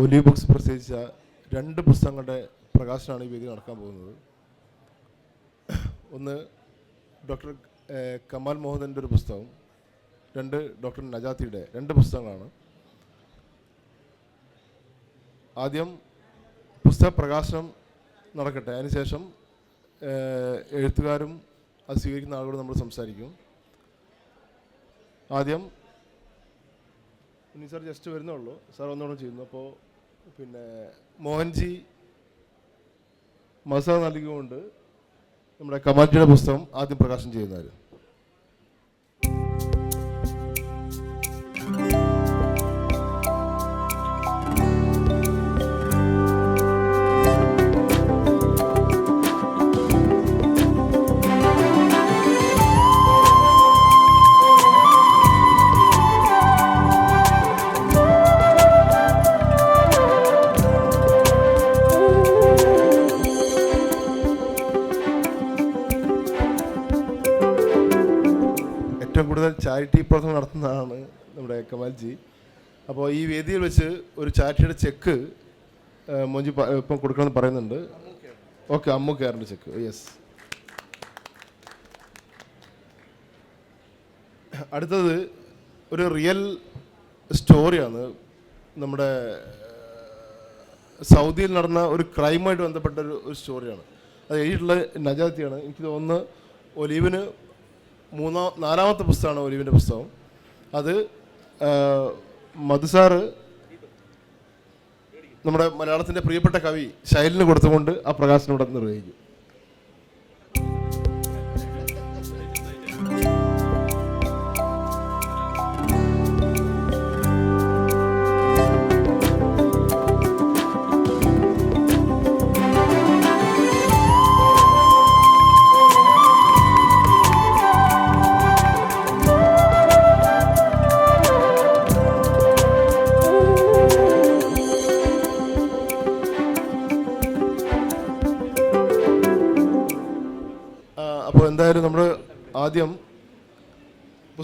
ഒലി books പ്രസിദ്ധിച്ച രണ്ട് പുസ്തകങ്ങളുടെ പ്രകാശനമാണ് ഈ വേദി നടക്കാൻ പോകുന്നത്. ഒന്ന് ഡോക്ടർ കമാൽ മോഹനന്റെ ഒരു പുസ്തകം രണ്ട് ഡോക്ടർ നജാത്തിയുടെ രണ്ട് പുസ്തകങ്ങളാണ്. ആദ്യം പുസ്തക പ്രകാശനം നടക്കട്ടെ. അതിനുശേഷം എഴുത്തുകാരും അത് സ്വീകരിക്കുന്ന ആളുകളും നമ്മൾ സംസാരിക്കും. ആദ്യം ഇനി സാർ ജസ്റ്റ് വരുന്നുള്ളൂ. സാർ ഒന്നുകൂടെ ചെയ്യുന്നു. അപ്പോൾ പിന്നെ മോഹൻജി മസ നൽകിക്കൊണ്ട് നമ്മുടെ കമാറ്റിയുടെ പുസ്തകം ആദ്യം പ്രകാശനം ചെയ്യുന്നവർ ചാരിറ്റി പ്രവർത്തനം നടത്തുന്നതാണ് നമ്മുടെ കമാൽജി. അപ്പോൾ ഈ വേദിയിൽ വെച്ച് ഒരു ചാരിറ്റിയുടെ ചെക്ക് മോഞ്ചി ഇപ്പം കൊടുക്കണമെന്ന് പറയുന്നുണ്ട്. ഓക്കെ അമ്മു കെയറിന്റെ ചെക്ക്. യെസ്. അടുത്തത് ഒരു റിയൽ സ്റ്റോറിയാണ്. നമ്മുടെ സൗദിയിൽ നടന്ന ഒരു ക്രൈമായിട്ട് ബന്ധപ്പെട്ട ഒരു സ്റ്റോറിയാണ്. അത് എഴുതിയിട്ടുള്ള നജാത്തിയാണ്. എനിക്ക് തോന്നുന്നു ഒലീവിന് മൂന്നാം നാലാമത്തെ പുസ്തകമാണ് ഒലിവിന്റെ പുസ്തകം. അത് മധുസാറ് നമ്മുടെ മലയാളത്തിന്റെ പ്രിയപ്പെട്ട കവി ശൈലിന് കൊടുത്തുകൊണ്ട് ആ പ്രകാശനം ഇവിടെ നിർവഹിക്കും.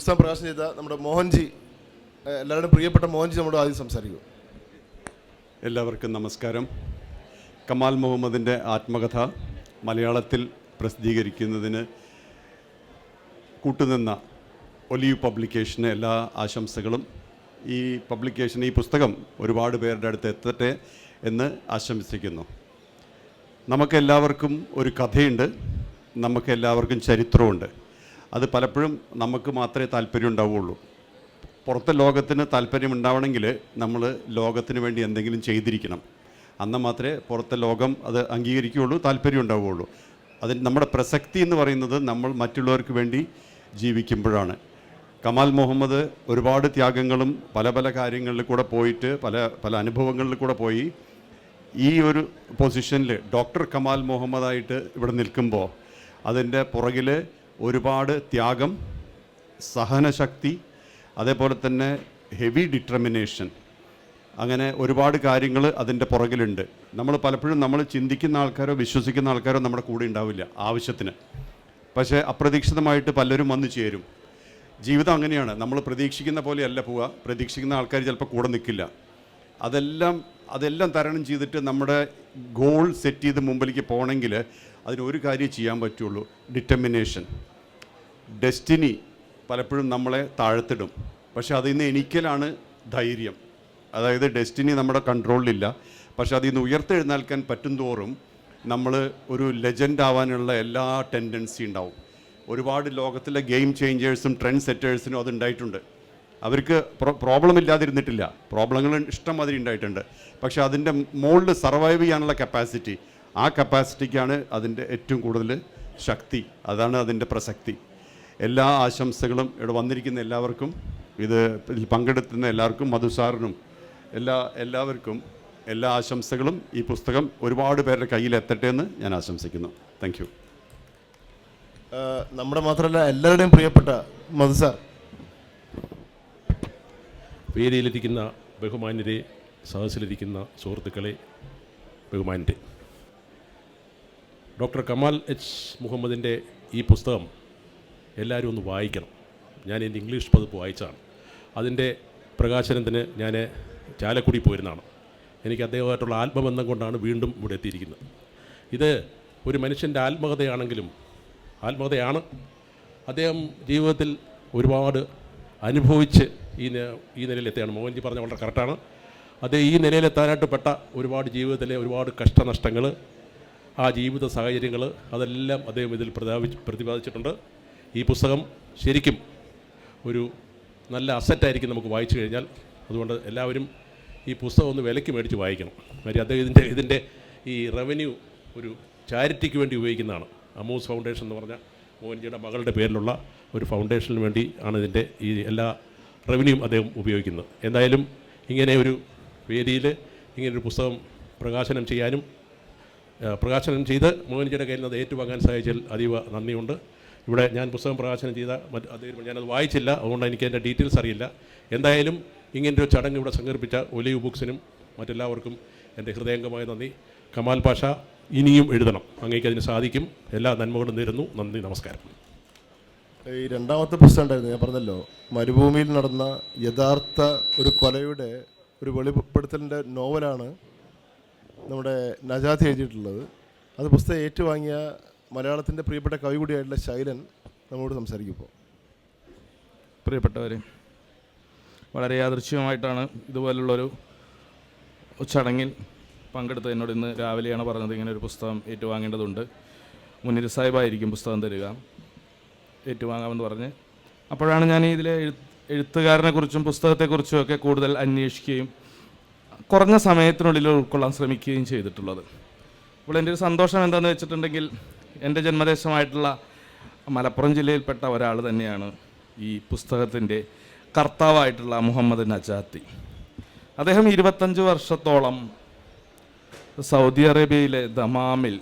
പുസ്തകം പ്രകാശനം ചെയ്ത നമ്മുടെ മോഹൻജി എല്ലാവരുടെയും പ്രിയപ്പെട്ട മോഹൻജി നമ്മുടെ ആദ്യം സംസാരിക്കും. എല്ലാവർക്കും നമസ്കാരം. കമാൽ മുഹമ്മദിന്റെ ആത്മകഥ മലയാളത്തിൽ പ്രസിദ്ധീകരിക്കുന്നതിന് കൂട്ടുനിന്ന ഒലിയു പബ്ലിക്കേഷന് എല്ലാ ആശംസകളും. ഈ പബ്ലിക്കേഷൻ ഈ പുസ്തകം ഒരുപാട് പേരുടെ അടുത്ത് എത്തട്ടെ എന്ന് ആശംസിക്കുന്നു. നമുക്കെല്ലാവർക്കും ഒരു കഥയുണ്ട്. നമുക്കെല്ലാവർക്കും ചരിത്രമുണ്ട് അത് പലപ്പോഴും നമുക്ക് മാത്രമേ താല്പര്യം ഉണ്ടാവുകയുള്ളൂ. പുറത്തെ ലോകത്തിന് താല്പര്യം ഉണ്ടാവണമെങ്കിൽ നമ്മൾ ലോകത്തിന് വേണ്ടി എന്തെങ്കിലും ചെയ്തിരിക്കണം. അന്ന് മാത്രമേ പുറത്തെ ലോകം അത് അംഗീകരിക്കുകയുള്ളൂ താല്പര്യം ഉണ്ടാവുകയുള്ളൂ. അതിന് നമ്മുടെ പ്രസക്തി എന്ന് പറയുന്നത് നമ്മൾ മറ്റുള്ളവർക്ക് വേണ്ടി ജീവിക്കുമ്പോഴാണ്. കമാൽ മുഹമ്മദ് ഒരുപാട് ത്യാഗങ്ങളും പല പല കാര്യങ്ങളിൽ കൂടെ പോയിട്ട് പല പല അനുഭവങ്ങളിൽ കൂടെ പോയി ഈ ഒരു പൊസിഷനിൽ ഡോക്ടർ കമാൽ മുഹമ്മദായിട്ട് ഇവിടെ നിൽക്കുമ്പോൾ അതിന്റെ പുറകിൽ ഒരുപാട് ത്യാഗം സഹനശക്തി അതേപോലെ തന്നെ ഹെവി ഡിറ്റർമിനേഷൻ അങ്ങനെ ഒരുപാട് കാര്യങ്ങൾ അതിന്റെ പുറകിലുണ്ട്. നമ്മൾ പലപ്പോഴും നമ്മൾ ചിന്തിക്കുന്ന ആൾക്കാരോ വിശ്വസിക്കുന്ന ആൾക്കാരോ നമ്മുടെ കൂടെ ഉണ്ടാവില്ല ആവശ്യത്തിന്. പക്ഷേ അപ്രതീക്ഷിതമായിട്ട് പലരും വന്നു ചേരും. ജീവിതം അങ്ങനെയാണ്. നമ്മൾ പ്രതീക്ഷിക്കുന്ന പോലെയല്ല പോവുക. പ്രതീക്ഷിക്കുന്ന ആൾക്കാർ ചിലപ്പോൾ കൂടെ നിൽക്കില്ല. അതെല്ലാം അതെല്ലാം തരണം ചെയ്തിട്ട് നമ്മുടെ ഗോൾ സെറ്റ് ചെയ്ത് മുമ്പിലേക്ക് പോകണമെങ്കിൽ അതിന് ഒരു കാര്യം ചെയ്യാൻ പറ്റുള്ളൂ. ഡിറ്റർമിനേഷൻ ഡെസ്റ്റിനി പലപ്പോഴും നമ്മളെ താഴ്ത്തിടും. പക്ഷെ അതിൽ നിന്ന് എനിക്കലാണ് ധൈര്യം. അതായത് ഡെസ്റ്റിനി നമ്മുടെ കൺട്രോളിലില്ല പക്ഷെ അതിൽ നിന്ന് ഉയർത്തെഴുന്നേൽക്കാൻ പറ്റും തോറും നമ്മൾ ഒരു ലെജൻഡ് ആവാനുള്ള എല്ലാ ടെൻഡൻസി ഉണ്ടാവും. ഒരുപാട് ലോകത്തിലെ ഗെയിം ചേഞ്ചേഴ്സും ട്രെൻഡ് സെറ്റേഴ്സിനും അത് ഉണ്ടായിട്ടുണ്ട്. അവർക്ക് പ്രോബ്ലം ഇല്ലാതിരുന്നിട്ടില്ല. പ്രോബ്ലങ്ങൾ ഇഷ്ടം മാതിരി ഉണ്ടായിട്ടുണ്ട്. പക്ഷേ അതിന്റെ മോൾഡ് സർവൈവ് ചെയ്യാനുള്ള കപ്പാസിറ്റി ആ കപ്പാസിറ്റിക്കാണ് അതിന്റെ ഏറ്റവും കൂടുതൽ ശക്തി. അതാണ് അതിന്റെ പ്രസക്തി. എല്ലാ ആശംസകളും ഇവിടെ വന്നിരിക്കുന്ന എല്ലാവർക്കും ഇത് ഇതിൽ പങ്കെടുക്കുന്ന എല്ലാവർക്കും മധുസാറിനും എല്ലാ എല്ലാവർക്കും എല്ലാ ആശംസകളും ഈ പുസ്തകം ഒരുപാട് പേരുടെ കയ്യിൽ എത്തട്ടെ എന്ന് ഞാൻ ആശംസിക്കുന്നു. താങ്ക് നമ്മുടെ മാത്രമല്ല എല്ലാവരുടെയും പ്രിയപ്പെട്ട മധുസാർ വേദിയിലിരിക്കുന്ന ബഹുമാന്യരെ സദസ്സിലിരിക്കുന്ന സുഹൃത്തുക്കളെ ബഹുമാന്യരെ. Doctor Kamal H. മുഹമ്മദിന്റെ ഈ പുസ്തകം എല്ലാവരും ഒന്ന് വായിക്കണം. ഞാൻ എന്റെ ഇംഗ്ലീഷ് പതിപ്പ് വായിച്ചതാണ് അതിന്റെ പ്രകാശനത്തിന് ഞാൻ ചാലക്കുടി പോയിരുന്നതാണ് എനിക്ക് അദ്ദേഹമായിട്ടുള്ള ആത്മബന്ധം കൊണ്ടാണ് വീണ്ടും ഇവിടെ എത്തിയിരിക്കുന്നത്. ഇത് ഒരു മനുഷ്യന്റെ ആത്മകഥയാണെങ്കിലും ആത്മകഥയാണ്. അദ്ദേഹം ജീവിതത്തിൽ ഒരുപാട് അനുഭവിച്ച് ഈ ഈ നിലയിലെത്തിയാണ്. മോഹൻജി പറഞ്ഞ വളരെ കറക്റ്റാണ് അദ്ദേഹം ഈ നിലയിലെത്താനായിട്ട് പെട്ട ഒരുപാട് ജീവിതത്തിലെ ഒരുപാട് കഷ്ടനഷ്ടങ്ങൾ ആ ജീവിത സാഹചര്യങ്ങൾ അതെല്ലാം അദ്ദേഹം ഇതിൽ പ്രതിപാദിച്ച് പ്രതിപാദിച്ചിട്ടുണ്ട്. ഈ പുസ്തകം ശരിക്കും ഒരു നല്ല അസറ്റായിരിക്കും നമുക്ക് വായിച്ചു കഴിഞ്ഞാൽ. അതുകൊണ്ട് എല്ലാവരും ഈ പുസ്തകം ഒന്ന് വിലയ്ക്ക് മേടിച്ച് വായിക്കണം. കാര്യം അദ്ദേഹം ഇതിന്റെ ഇതിന്റെ ഈ റവന്യൂ ഒരു ചാരിറ്റിക്ക് വേണ്ടി ഉപയോഗിക്കുന്നതാണ്. അമൂസ് ഫൗണ്ടേഷൻ എന്ന് പറഞ്ഞ മോഹൻജിയുടെ മകളുടെ പേരിലുള്ള ഒരു ഫൗണ്ടേഷന് വേണ്ടി ആണ് ഇതിന്റെ ഈ എല്ലാ റവന്യൂവും അദ്ദേഹം ഉപയോഗിക്കുന്നത് എന്തായാലും ഇങ്ങനെ ഒരു വേദിയിൽ ഇങ്ങനൊരു പുസ്തകം പ്രകാശനം ചെയ്യാനും പ്രകാശനം ചെയ്ത് മോഹൻജിയുടെ കയ്യിൽ നിന്ന് അത് ഏറ്റുവാങ്ങാൻ സഹായിച്ചതിൽ അതീവ നന്ദിയുണ്ട്. ഇവിടെ ഞാൻ പുസ്തകം പ്രകാശനം ചെയ്ത മറ്റ് അദ്ദേഹം ഞാനത് വായിച്ചില്ല അതുകൊണ്ട് എനിക്ക് അതിന്റെ ഡീറ്റെയിൽസ് അറിയില്ല. എന്തായാലും ഇങ്ങനൊരു ചടങ്ങ് ഇവിടെ സംഘടിപ്പിച്ച ഒലിവ് ബുക്സിനും മറ്റെല്ലാവർക്കും എന്റെ ഹൃദയംഗമായ നന്ദി. കമാൽ പാഷ ഇനിയും എഴുതണം. അങ്ങേക്ക് അതിന് സാധിക്കും. എല്ലാ നന്മകളും നേരുന്നു. നന്ദി നമസ്കാരം. ഈ രണ്ടാമത്തെ പ്രശ്നമുണ്ടായിരുന്നു ഞാൻ പറഞ്ഞല്ലോ മരുഭൂമിയിൽ നടന്ന യഥാർത്ഥ ഒരു കൊലയുടെ ഒരു വെളിപ്പെടുത്തലിന്റെ നോവലാണ് നമ്മുടെ നജാത്ത് എഴുതിയിട്ടുള്ളത്. അത് പുസ്തകം ഏറ്റുവാങ്ങിയ മലയാളത്തിന്റെ പ്രിയപ്പെട്ട കവി കൂടിയായിട്ടുള്ള ശൈലൻ നമ്മോട് സംസാരിക്കും ഇപ്പോൾ പ്രിയപ്പെട്ടവരെ വളരെ യാദൃശ്യമായിട്ടാണ് ഇതുപോലുള്ളൊരു ചടങ്ങിൽ പങ്കെടുത്ത് എന്നോട് ഇന്ന് രാവിലെയാണ് പറഞ്ഞത് ഇങ്ങനെ ഒരു പുസ്തകം ഏറ്റുവാങ്ങേണ്ടതുണ്ട്. മുന്നിൽ സാഹിബായിരിക്കും പുസ്തകം തരിക. ഏറ്റുവാങ്ങാമെന്ന് പറഞ്ഞ്. അപ്പോഴാണ് ഞാൻ ഇതിലെ എഴു എഴുത്തുകാരനെക്കുറിച്ചും പുസ്തകത്തെക്കുറിച്ചും ഒക്കെ കൂടുതൽ അന്വേഷിക്കുകയും കുറഞ്ഞ സമയത്തിനുള്ളിൽ ഉൾക്കൊള്ളാൻ ശ്രമിക്കുകയും ചെയ്തിട്ടുള്ളത്. അപ്പോൾ എന്റെ ഒരു സന്തോഷം എന്താണെന്ന് വെച്ചിട്ടുണ്ടെങ്കിൽ എന്റെ ജന്മദേശമായിട്ടുള്ള മലപ്പുറം ജില്ലയിൽപ്പെട്ട ഒരാൾ തന്നെയാണ് ഈ പുസ്തകത്തിന്റെ കർത്താവായിട്ടുള്ള മുഹമ്മദ് നജാത്തി. അദ്ദേഹം ഇരുപത്തഞ്ച് വർഷത്തോളം സൗദി അറേബ്യയിലെ ദമാമിൽ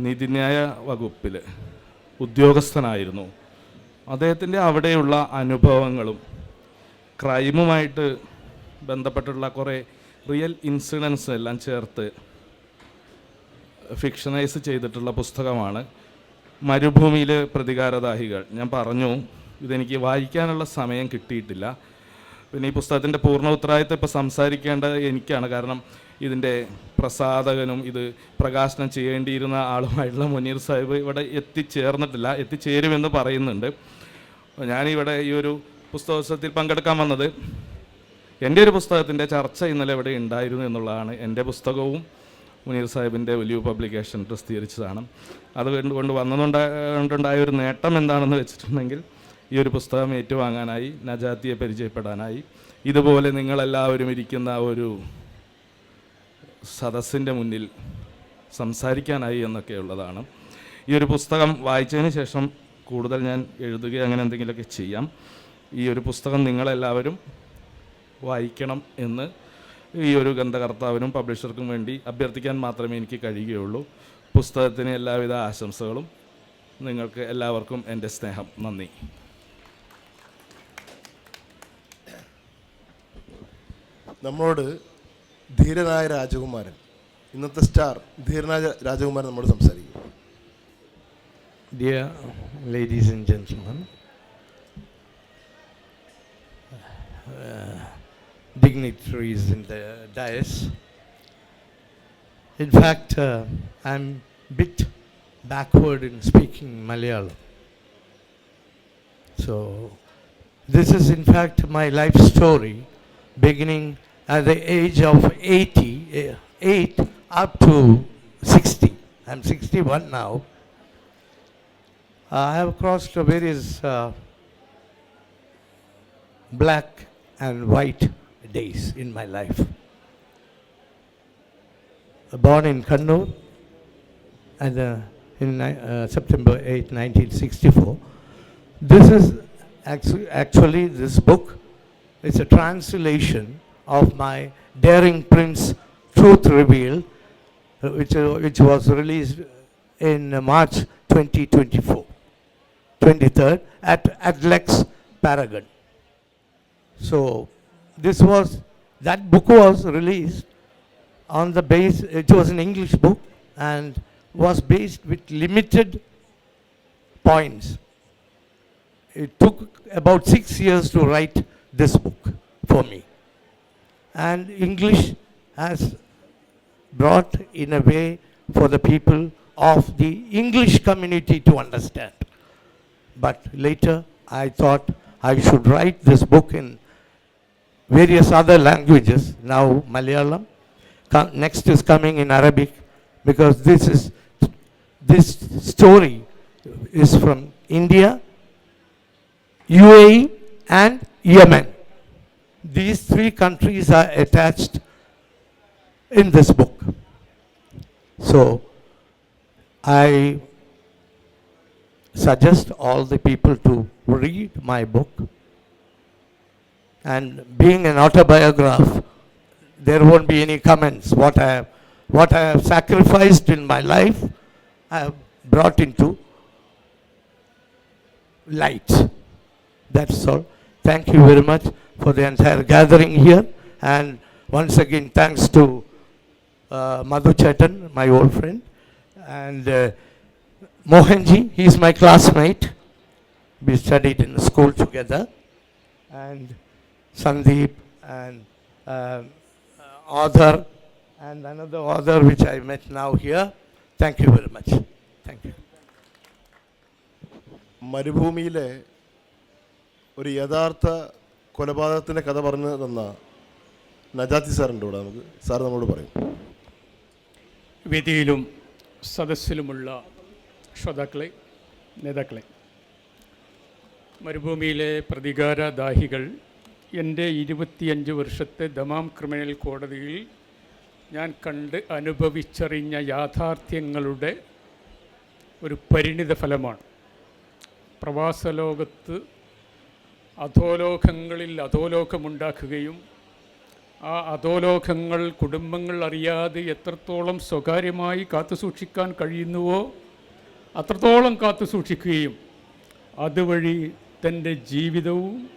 നീതിന്യായ വകുപ്പിൽ ഉദ്യോഗസ്ഥനായിരുന്നു. അദ്ദേഹത്തിന്റെ അവിടെയുള്ള അനുഭവങ്ങളും ക്രൈമുമായിട്ട് ബന്ധപ്പെട്ടുള്ള കുറേ റിയൽ ഇൻസിഡൻസ് എല്ലാം ചേർത്ത് ഫിക്ഷനൈസ് ചെയ്തിട്ടുള്ള പുസ്തകമാണ് മരുഭൂമിയിലെ പ്രതികാരദാഹികൾ. ഞാൻ പറഞ്ഞു ഇതെനിക്ക് വായിക്കാനുള്ള സമയം കിട്ടിയിട്ടില്ല. പിന്നെ ഈ പുസ്തകത്തിന്റെ പൂർണ ഉത്തരവാദിത്തം ഇപ്പോൾ സംസാരിക്കേണ്ടത് എനിക്കാണ്. കാരണം ഇതിന്റെ പ്രസാധകനും ഇത് പ്രകാശനം ചെയ്യേണ്ടിയിരുന്ന ആളുമായിട്ടുള്ള മുനീർ സാഹിബ് ഇവിടെ എത്തിച്ചേർന്നിട്ടില്ല എത്തിച്ചേരുമെന്ന് പറയുന്നുണ്ട്. ഞാനിവിടെ ഈ ഒരു പുസ്തകോത്സവത്തിൽ പങ്കെടുക്കാൻ വന്നത്. എന്റെ ഒരു പുസ്തകത്തിന്റെ ചർച്ച ഇന്നലെ ഇവിടെ ഉണ്ടായിരുന്നു എന്നുള്ളതാണ്. എന്റെ പുസ്തകവും മുനീർ സാഹിബിന്റെ വലിയ പബ്ലിക്കേഷൻ പ്രസിദ്ധീകരിച്ചതാണ്. അത് കൊണ്ട് കൊണ്ട് വന്നതുകൊണ്ടുണ്ടായ ഒരു നേട്ടം എന്താണെന്ന് വെച്ചിട്ടുണ്ടെങ്കിൽ ഈ ഒരു പുസ്തകം ഏറ്റുവാങ്ങാനായി നജാത്തിയെ പരിചയപ്പെടാനായി ഇതുപോലെ നിങ്ങളെല്ലാവരും ഇരിക്കുന്ന ഒരു സദസ്സിന്റെ മുന്നിൽ സംസാരിക്കാനായി എന്നൊക്കെയുള്ളതാണ്. ഈ ഒരു പുസ്തകം വായിച്ചതിന് ശേഷം കൂടുതൽ ഞാൻ എഴുതുകയോ അങ്ങനെ എന്തെങ്കിലുമൊക്കെ ചെയ്യാം. ഈ ഒരു പുസ്തകം നിങ്ങളെല്ലാവരും വായിക്കണം എന്ന് ഈ ഒരു ഗ്രന്ഥകർത്താവിനും പബ്ലിഷർക്കും വേണ്ടി അഭ്യർത്ഥിക്കാൻ മാത്രമേ എനിക്ക് കഴിയുകയുള്ളൂ. പുസ്തകത്തിന് എല്ലാവിധ ആശംസകളും. നിങ്ങൾക്ക് എല്ലാവർക്കും എന്റെ സ്നേഹം. നന്ദി. നമ്മളോട് ധീരനായ രാജകുമാരൻ ഇന്നത്തെ സ്റ്റാർ ധീരനായ രാജകുമാരൻ നമ്മോട് സംസാരിക്കും. Dear ladies and gentlemen, uh, dignitaries in the dais, in fact, uh, I'm a bit backward in speaking Malayalam. So, this is in fact my life story, beginning at the age of 80, uh, 8 up to 60. I'm 61 now. I have crossed various uh, black and white days in my life. Born in Kannur and uh, in uh, September 8, 1964. This is actu- actually this book is a translation of my Daring Prince Truth Revealed, uh, which, uh, which was released in uh, March 2024. 23rd at Adlex Paragon. So this was, that book was released on the base, it was an English book and was based with limited points. It took about six years to write this book for me. And English has brought in a way for the people of the English community to understand. But later I thought I should write this book in various other languages. Now Malayalam, next is coming in Arabic because this is this story is from India, UAE and Yemen. These three countries are attached in this book. So I suggest all the people to read my book. And being an autobiograph, there won't be any comments. What I have, what I have sacrificed in my life, I have brought into light. That's all. Thank you very much for the entire gathering here. And once again, thanks to uh, Madhu Chetan, my old friend, and uh, Mohanji, he is my classmate. We studied in school together. And Sandeep and um, uh, author and another author which I met now here. Thank you very much. Thank you. മരുഭൂമിയിലെ ഒരു യഥാർത്ഥ കൊലപാതകത്തിന്റെ കഥ പറഞ്ഞു തന്ന നജാത്തി സാറിന്റെ കൂടെ നമുക്ക് സാർ നമ്മളോട് പറയും വേദിയിലും സദസ്സിലുമുള്ള ശ്രോതാക്കളെ നേതാക്കളെ. മരുഭൂമിയിലെ പ്രതികാരദാഹികൾ എന്റെ ഇരുപത്തിയഞ്ച് വർഷത്തെ ദമാം ക്രിമിനൽ കോടതിയിൽ ഞാൻ കണ്ട് അനുഭവിച്ചറിഞ്ഞ യാഥാർത്ഥ്യങ്ങളുടെ ഒരു പരിണിത ഫലമാണ്. പ്രവാസ ലോകത്ത് അധോലോകങ്ങളിൽ അധോലോകമുണ്ടാക്കുകയും ആ അധോലോകങ്ങൾ കുടുംബങ്ങൾ അറിയാതെ എത്രത്തോളം സ്വകാര്യമായി കാത്തുസൂക്ഷിക്കാൻ കഴിയുന്നുവോ അത്രത്തോളം കാത്തു സൂക്ഷിക്കുകയും അതുവഴി തന്റെ ജീവിതവും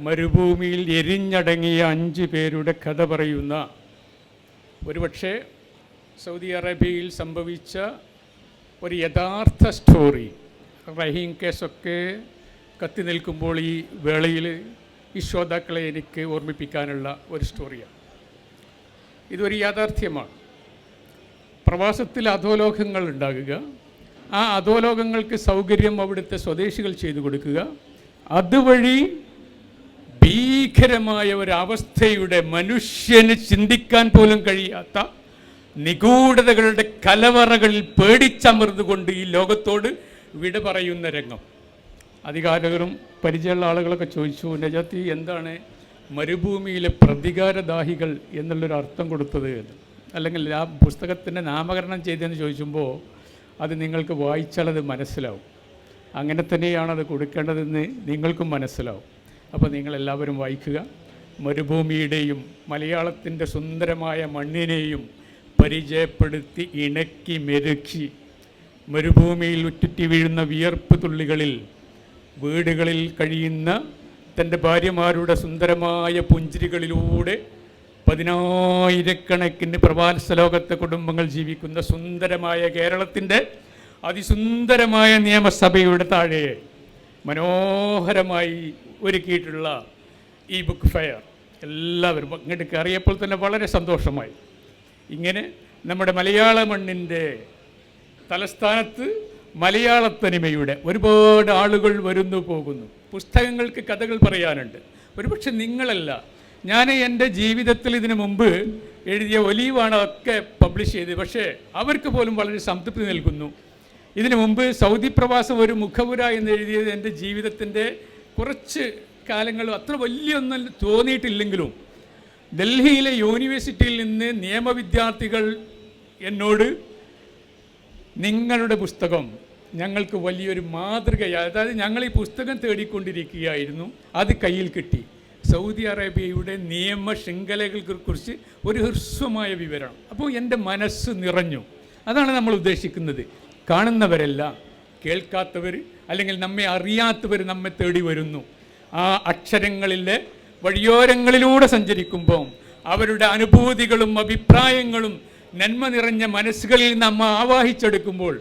മരുഭൂമിയിൽ എരിഞ്ഞടങ്ങിയ അഞ്ച് പേരുടെ കഥ പറയുന്ന ഒരുപക്ഷെ സൗദി അറേബ്യയിൽ സംഭവിച്ച ഒരു യഥാർത്ഥ സ്റ്റോറി. റഹീം കേസൊക്കെ കത്തി നിൽക്കുമ്പോൾ ഈ വേളയിൽ ഈ ശ്രോതാക്കളെ എനിക്ക് ഓർമ്മിപ്പിക്കാനുള്ള ഒരു സ്റ്റോറിയാണ്. ഇതൊരു യാഥാർത്ഥ്യമാണ്. പ്രവാസത്തിൽ അധോലോകങ്ങൾ ഉണ്ടാകുക ആ അധോലോകങ്ങൾക്ക് സൗകര്യം അവിടുത്തെ സ്വദേശികൾ ചെയ്തു കൊടുക്കുക. അതുവഴി ഭീകരമായ ഒരവസ്ഥയുടെ മനുഷ്യന് ചിന്തിക്കാൻ പോലും കഴിയാത്ത നിഗൂഢതകളുടെ കലവറകളിൽ പേടിച്ചമർന്നുകൊണ്ട് ഈ ലോകത്തോട് വിട പറയുന്ന രംഗം. അധികാരകരും പരിചയമുള്ള ആളുകളൊക്കെ ചോദിച്ചു നജാത്തി എന്താണ് മരുഭൂമിയിലെ പ്രതികാരദാഹികൾ? എന്നുള്ളൊരു അർത്ഥം കൊടുത്തത് അല്ലെങ്കിൽ ആ പുസ്തകത്തിന്റെ നാമകരണം ചെയ്തതെന്ന് ചോദിക്കുമ്പോൾ അത് നിങ്ങൾക്ക് വായിച്ചാലത് മനസ്സിലാവും. അങ്ങനെ തന്നെയാണ് അത് കൊടുക്കേണ്ടതെന്ന് നിങ്ങൾക്കും മനസ്സിലാവും. അപ്പോൾ നിങ്ങളെല്ലാവരും വായിക്കുക. മരുഭൂമിയുടെയും മലയാളത്തിന്റെ സുന്ദരമായ മണ്ണിനെയും പരിചയപ്പെടുത്തി ഇണക്കി മെരുക്കി. മരുഭൂമിയിൽ ഉറ്റുറ്റി വീഴുന്ന വിയർപ്പ് തുള്ളികളിൽ വീടുകളിൽ കഴിയുന്ന തന്റെ ഭാര്യമാരുടെ സുന്ദരമായ പുഞ്ചിരികളിലൂടെ പതിനായിരക്കണക്കിന് പ്രവാസലോകത്തെ കുടുംബങ്ങൾ ജീവിക്കുന്ന സുന്ദരമായ കേരളത്തിന്റെ അതിസുന്ദരമായ നിയമസഭയുടെ താഴെ മനോഹരമായി ഒരുക്കിയിട്ടുള്ള ഈ ബുക്ക് ഫെയർ എല്ലാവരും ഇങ്ങോട്ട് കയറിയപ്പോൾ തന്നെ വളരെ സന്തോഷമായി. ഇങ്ങനെ നമ്മുടെ മലയാള മണ്ണിന്റെ തലസ്ഥാനത്ത് മലയാളത്തനിമയുടെ ഒരുപാട് ആളുകൾ വരുന്നു പോകുന്നു. പുസ്തകങ്ങൾക്ക് കഥകൾ പറയാനുണ്ട്. ഒരുപക്ഷെ നിങ്ങളല്ല ഞാൻ എന്റെ ജീവിതത്തിൽ ഇതിനു മുമ്പ് എഴുതിയ ഒലീവാണ് ഒക്കെ പബ്ലിഷ് ചെയ്തത് പക്ഷേ അവർക്ക് പോലും വളരെ സംതൃപ്തി നൽകുന്നു. ഇതിനു മുമ്പ് സൗദി പ്രവാസം ഒരു മുഖപുര എന്ന് എഴുതിയത് എന്റെ ജീവിതത്തിന്റെ കുറച്ച് കാലങ്ങൾ അത്ര വലിയൊന്നും തോന്നിയിട്ടില്ലെങ്കിലും ഡൽഹിയിലെ യൂണിവേഴ്സിറ്റിയിൽ നിന്ന് നിയമവിദ്യാർത്ഥികൾ എന്നോട് നിങ്ങളുടെ പുസ്തകം ഞങ്ങൾക്ക് വലിയൊരു മാതൃകയാണ് അതായത് ഞങ്ങൾ ഈ പുസ്തകം തേടിക്കൊണ്ടിരിക്കുകയായിരുന്നു. അത് കയ്യിൽ കിട്ടി. സൗദി അറേബ്യയുടെ നിയമ ശൃംഖലകളെക്കുറിച്ച് ഒരു ഹ്രസ്വമായ വിവരണം. അപ്പോൾ എന്റെ മനസ്സ് നിറഞ്ഞു. അതാണ് നമ്മൾ ഉദ്ദേശിക്കുന്നത്. കാണുന്നവരല്ല കേൾക്കാത്തവർ അല്ലെങ്കിൽ നമ്മെ അറിയാത്തവർ നമ്മെ തേടി വരുന്നു. ആ അക്ഷരങ്ങളിലെ വഴിയോരങ്ങളിലൂടെ സഞ്ചരിക്കുമ്പോൾ അവരുടെ അനുഭൂതികളും അഭിപ്രായങ്ങളും നന്മ നിറഞ്ഞ മനസ്സുകളിൽ നമ്മ ആവാഹിച്ചെടുക്കുമ്പോൾ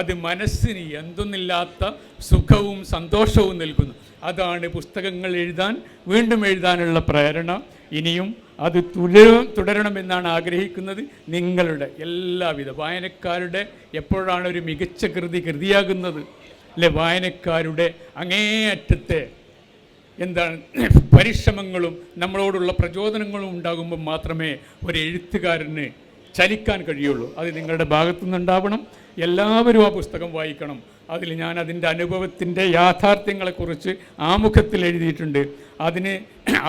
അത് മനസ്സിന് എന്തൊന്നില്ലാത്ത സുഖവും സന്തോഷവും നൽകുന്നു. അതാണ് പുസ്തകങ്ങൾ എഴുതാൻ വീണ്ടും എഴുതാനുള്ള പ്രേരണ. ഇനിയും അത് തുടരും തുടരണമെന്നാണ് ആഗ്രഹിക്കുന്നത് നിങ്ങളുടെ എല്ലാവിധ വായനക്കാരുടെ എപ്പോഴാണ് ഒരു മികച്ച കൃതി കൃതിയാകുന്നത്? അല്ലെ വായനക്കാരുടെ അങ്ങേയറ്റത്തെ എന്താണ് പരിശ്രമങ്ങളും നമ്മളോടുള്ള പ്രചോദനങ്ങളും ഉണ്ടാകുമ്പോൾ മാത്രമേ ഒരു എഴുത്തുകാരന് ചലിക്കാൻ കഴിയുള്ളൂ. അത് നിങ്ങളുടെ ഭാഗത്തു നിന്നുണ്ടാവണം എല്ലാവരും ആ പുസ്തകം വായിക്കണം. അതിൽ ഞാൻ അതിന്റെ അനുഭവത്തിന്റെ യാഥാർത്ഥ്യങ്ങളെക്കുറിച്ച് ആമുഖത്തിൽ എഴുതിയിട്ടുണ്ട്. അതിന്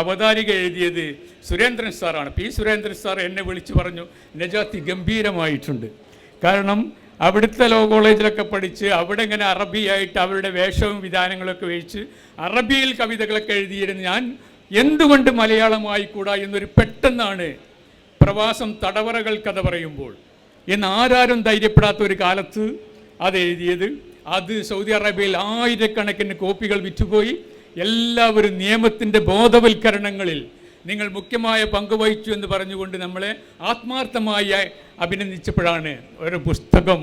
അവതാരിക എഴുതിയത് സുരേന്ദ്രൻ സാറാണ്. പി സുരേന്ദ്രൻ സാർ എന്നെ വിളിച്ചു പറഞ്ഞു നജാത്തി ഗംഭീരമായിട്ടുണ്ട്. കാരണം അവിടുത്തെ ലോ കോളേജിലൊക്കെ പഠിച്ച് അവിടെ ഇങ്ങനെ അറബിയായിട്ട് അവരുടെ വേഷവും വിധാനങ്ങളൊക്കെ വെച്ച് അറബിയിൽ കവിതകളൊക്കെ എഴുതിയിരുന്ന ഞാൻ എന്തുകൊണ്ട് മലയാളമായിക്കൂടാ എന്നൊരു പെട്ടെന്നാണ് പ്രവാസം തടവറകൾ കഥ പറയുമ്പോൾ എന്ന് ആരാരും ധൈര്യപ്പെടാത്ത ഒരു കാലത്ത് അത് എഴുതിയത്. അത് സൗദി അറേബ്യയിൽ ആയിരക്കണക്കിന് കോപ്പികൾ വിറ്റുപോയി. എല്ലാവരും നിയമത്തിന്റെ ബോധവൽക്കരണങ്ങളിൽ നിങ്ങൾ മുഖ്യമായ പങ്ക് വഹിച്ചു എന്ന് പറഞ്ഞുകൊണ്ട് നമ്മളെ ആത്മാർത്ഥമായി അഭിനന്ദിച്ചപ്പോഴാണ് ഒരു പുസ്തകം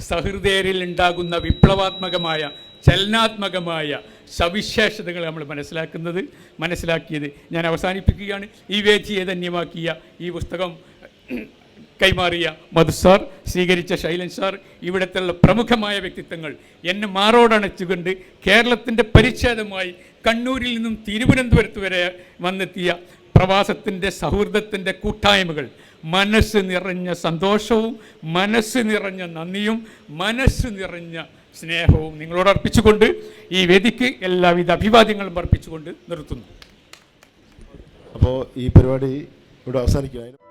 സഹൃദയരിൽ ഉണ്ടാകുന്ന വിപ്ലവാത്മകമായ ചലനാത്മകമായ സവിശേഷതകൾ നമ്മൾ മനസ്സിലാക്കുന്നത് മനസ്സിലാക്കിയത് ഞാൻ അവസാനിപ്പിക്കുകയാണ്. ഈ വേദിയെ ധന്യമാക്കിയ ഈ പുസ്തകം കൈമാറിയ മധു സാർ സ്വീകരിച്ച ശൈലൻ സാർ ഇവിടുത്തെ പ്രമുഖമായ വ്യക്തിത്വങ്ങൾ എന്നെ മാറോടണച്ചുകൊണ്ട് കേരളത്തിന്റെ പരിച്ഛേദമായി കണ്ണൂരിൽ നിന്നും തിരുവനന്തപുരത്ത് വരെ വന്നെത്തിയ പ്രവാസത്തിന്റെ സൗഹൃദത്തിന്റെ കൂട്ടായ്മകൾ മനസ്സ് നിറഞ്ഞ സന്തോഷവും മനസ്സ് നിറഞ്ഞ നന്ദിയും മനസ്സ് നിറഞ്ഞ സ്നേഹവും നിങ്ങളോട് അർപ്പിച്ചുകൊണ്ട് ഈ വേദിക്ക് എല്ലാവിധ അഭിവാദ്യങ്ങളും അർപ്പിച്ചുകൊണ്ട് നിർത്തുന്നു. അപ്പോൾ ഈ പരിപാടി ഇവിടെ അവസാനിക്കുകയായിരുന്നു.